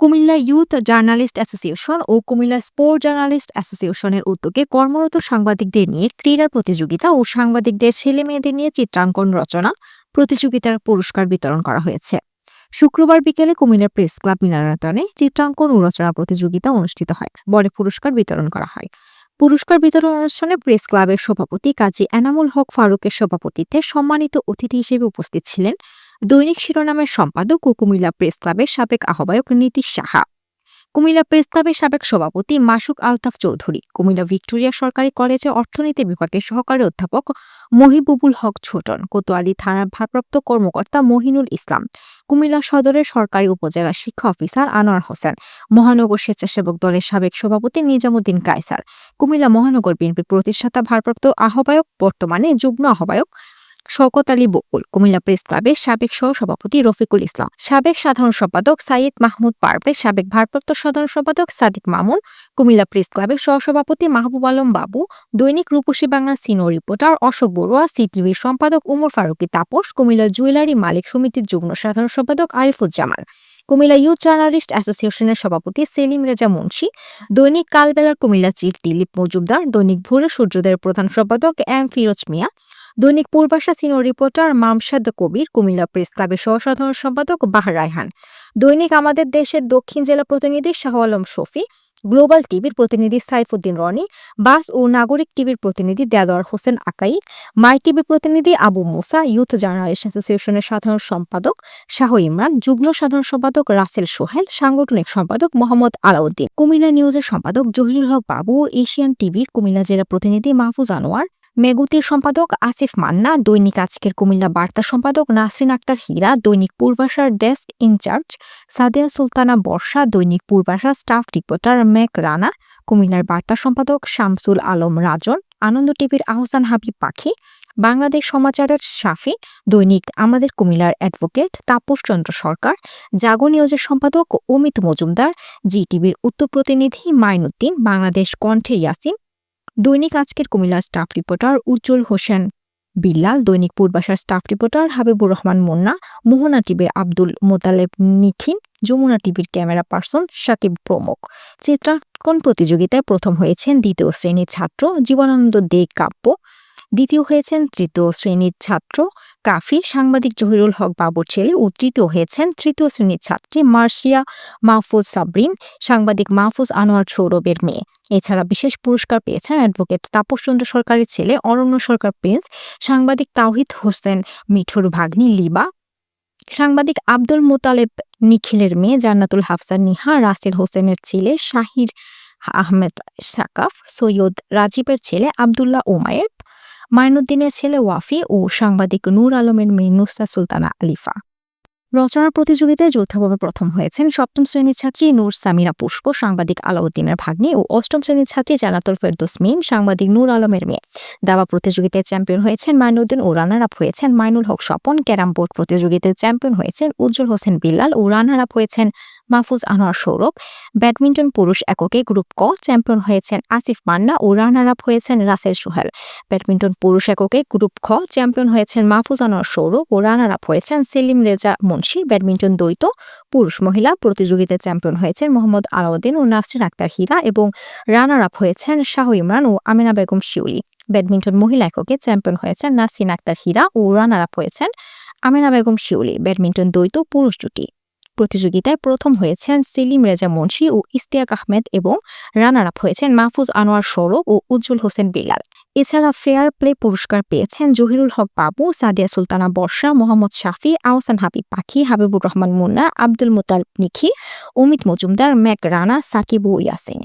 Comilla youth journalist association ও Comilla sport journalist অ্যাসোসিয়েশনের উদ্যোগে কর্মরত সাংবাদিকদের নিয়ে ক্রীড়া প্রতিযোগিতা ও সাংবাদিকদের ছেলে মেয়েদের নিয়ে চিত্রাঙ্কন রচনা, প্রতিযোগিতার পুরস্কার বিতরণ করা হয়েছে। শুক্রবার বিকেলে কুমিল্লা প্রেস ক্লাব মিলনায়তনে চিত্রাঙ্কন ও রচনা প্রতিযোগিতা অনুষ্ঠিত হয়। পরে পুরস্কার বিতরণ করা হয়। পুরস্কার বিতরণ অনুষ্ঠানে প্রেস ক্লাবের সভাপতি কাজী এনামুল হক ফারুকের সভাপতিত্বে সম্মানিত অতিথি হিসেবে উপস্থিত ছিলেন দৈনিক শিরোনামের সম্পাদক ও কুমিল্লা প্রেস ক্লাবের সাবেক আহ্বায়ক নীতিশ সাহা। কুমিল্লা প্রেস ক্লাবের সাবেক সভাপতি মাসুক আলতাফ চৌধুরী, কুমিল্লা ভিক্টোরিয়া সরকারি কলেজে অর্থনীতি বিভাগের সহকারী অধ্যাপক মহিবুবুল হক ছোটন, কোতোয়ালি থানার ভারপ্রাপ্ত কর্মকর্তা মহিনুল ইসলাম, কুমিল্লা সদরের সরকারি উপজেলা শিক্ষা অফিসার আনোয়ার হোসেন, মহানগর স্বেচ্ছাসেবক দলের সাবেক সভাপতি নিজামুদ্দিন কায়সার, কুমিল্লা মহানগর বিএনপির প্রতিষ্ঠাতা ভারপ্রাপ্ত আহ্বায়ক, বর্তমানে যুগ্ম আহ্বায়ক শওকত আলী বকুল, কুমিল্লা প্রেস ক্লাবের সাবেক সহসভাপতি রফিকুল ইসলাম, সাবেক সাধারণ সম্পাদক সাইয়েদ মাহমুদ পারভেজ, সাবেক ভারপ্রাপ্ত সাধারণ সম্পাদক সাদিক মামুন, কুমিল্লা প্রেস ক্লাবের সহসভাপতি মাহবুব আলম বাবু, দৈনিক রূপসী বাংলা সিনিয়র রিপোর্টার অশোক বড়ুয়া, সিটিভির সম্পাদক উমর ফারুকি তাপস, কুমিল্লা জুয়েলারি মালিক সমিতির যুগ্ম সাধারণ সম্পাদক আরিফুজ্জামান কুমিল্লা ইউথ জার্নালিস্ট অ্যাসোসিয়েশনের সভাপতি সেলিম রেজা মুন্সি, দৈনিক কালবেলার কুমিল্লা চিফ দিলীপ মজুমদার, দৈনিক ভোরে সূর্যোদয়ের প্রধান সম্পাদক এম ফিরোজ মিয়া দৈনিক Purbasha senior reporter Mamsad Kabir Cumilla press ক্লাবের সহসাধারণ সম্পাদক বাহার রায়হান। দৈনিক আমাদের দেশের দক্ষিণ জেলা প্রতিনিধি শাহ আলম শফি, গ্লোবাল টিভির প্রতিনিধি সাইফুদ্দিন রনি, বাস ও নাগরিক টিভির প্রতিনিধি দেলোয়ার হোসেন আকাই, মাই টিভির প্রতিনিধি আবু মুসা, ইউথ জার্নালিস্ট অ্যাসোসিয়েশনের সাধারণ সম্পাদক শাহ ইমরান, যুগ্ম সাধারণ সম্পাদক রাসেল সোহেল, সাংগঠনিক সম্পাদক মোহাম্মদ আলাউদ্দিন। কুমিল্লা নিউজের সম্পাদক জহিরুল হক বাবু এশিয়ান টিভির কুমিল্লা জেলা প্রতিনিধি মাহফুজ আনোয়ার মেগুতির সম্পাদক আসিফ মান্না, দৈনিক আজকের কুমিল্লা বার্তা সম্পাদক নাসরিন আক্তার হীরা, দৈনিক পূর্বাশার ডেস্ক ইনচার্জ সাদিয়া সুলতানা বর্ষা, দৈনিক পূর্বাশার স্টাফ রিপোর্টার মেক রানা, কুমিল্লার বার্তা সম্পাদক শামসুল আলম রাজন, আনন্দ টিভির আহসান হাবিব পাখি, বাংলাদেশ সমাচারের শাফি, দৈনিক আমাদের কুমিল্লার অ্যাডভোকেট তাপস চন্দ্র সরকার, জাগো নিউজের সম্পাদক অমিত মজুমদার, জি টিভির উত্তর প্রতিনিধি মাইনুদ্দিন, বাংলাদেশ কণ্ঠে ইয়াসিন দৈনিক আজকের কুমিল্লা স্টাফ রিপোর্টার উজ্জ্বল হোসেন বিল্লাল, দৈনিক পূর্বাসার staff reporter Habibur Rahman Munna, Mohona TV Abdul Motaleb Nithin Jamuna টিভির ক্যামেরা পার্সন সাকিব প্রমুখ। চিত্রাঙ্কন প্রতিযোগিতায় প্রথম হয়েছেন দ্বিতীয় শ্রেণির ছাত্র জীবনানন্দ দে কাব্য। দ্বিতীয় হয়েছেন তৃতীয় শ্রেণির ছাত্র কাফি সাংবাদিক জহিরুল হক বাবুর ছেলে ও তৃতীয় হয়েছেন তৃতীয় শ্রেণির ছাত্রী মার্শিয়া মাহফুজ সাবরিন, সাংবাদিক মাহফুজ আনোয়ার সৌরভের মেয়ে। এছাড়া বিশেষ পুরস্কার পেয়েছেন অ্যাডভোকেট তাপস চন্দ্র সরকারের ছেলে, অরণ্য সরকার প্রিন্স, সাংবাদিক তাওহিদ হোসেন, মিঠুর ভাগ্নি লিবা, সাংবাদিক আব্দুল মোতালেব নিখিলের মেয়ে, জান্নাতুল হাফসা নিহা, রাসেল হোসেনের ছেলে শাহির আহমেদ সাকাফ, সৈয়দ রাজীবের ছেলে আবদুল্লাহ ওমায়ের মাইনুদ্দিনের ছেলে ওয়াফি ও সাংবাদিক নূর আলমের মেয়ে নুসরা সুলতানা আলিফা। রচনার প্রতিযোগিতায় যৌথভাবে প্রথম হয়েছেন সপ্তম শ্রেণির ছাত্রী নূর সামিরা পুষ্প, সাংবাদিক আলাউদ্দিনের ভাগ্নি ও অষ্টম শ্রেণির ছাত্রী জানাতুল ফেরদোস মিম, সাংবাদিক নূর আলমের মেয়ে। দাবা প্রতিযোগিতায় চ্যাম্পিয়ন হয়েছেন মাইনুদ্দিন ও রানার আপ হয়েছেন মাইনুল হক স্বপন, ক্যারাম বোর্ড প্রতিযোগিতায় চ্যাম্পিয়ন হয়েছেন উজ্জ্বল হোসেন বিল্লাল ও রানার আপ হয়েছেন মাহফুজ আনোয়ার সৌরভ, ব্যাডমিন্টন পুরুষ এককে গ্রুপ ক চ্যাম্পিয়ন হয়েছেন আসিফ মান্না ও রানার আপ হয়েছেন রাসেল সোহেল। ব্যাডমিন্টন পুরুষ এককে গ্রুপ খ চ্যাম্পিয়ন হয়েছেন মাহফুজ আনোয়ার সৌরভ ও রানার আপ হয়েছেন সেলিম রেজা মুন্সি। ব্যাডমিন্টন দ্বৈত পুরুষ মহিলা প্রতিযোগিতায় চ্যাম্পিয়ন হয়েছেন মোহাম্মদ আলাউদ্দিন ও নাসরিন আক্তার হীরা এবং রানার আপ হয়েছেন শাহ ইমরান ও আমিনা বেগম শিউলি। ব্যাডমিন্টন মহিলা এককে চ্যাম্পিয়ন হয়েছেন নাসরিন আক্তার হীরা ও রানার আপ হয়েছেন আমিনা বেগম শিউলি। ব্যাডমিন্টন দ্বৈত পুরুষ জুটি। প্রতিযোগিতায় প্রথম হয়েছেন সেলিম রেজা মুন্সি ও ইস্তিয়াক আহমেদ এবং রানার আপ হয়েছেন মাহফুজ আনোয়ার সৌরভ ও উজ্জ্বল হোসেন বিলাল। এছাড়া ফেয়ার প্লে পুরস্কার পেয়েছেন জহিরুল হক বাবু, সাদিয়া সুলতানা বর্ষা, মোহাম্মদ শাফি, আহসান হাবিব পাখি, হাবিবুর রহমান মুন্না, আব্দুল মোতাল নিখি, অমিত মজুমদার, ম্যাক রানা, সাকিব ও ইয়াসিন।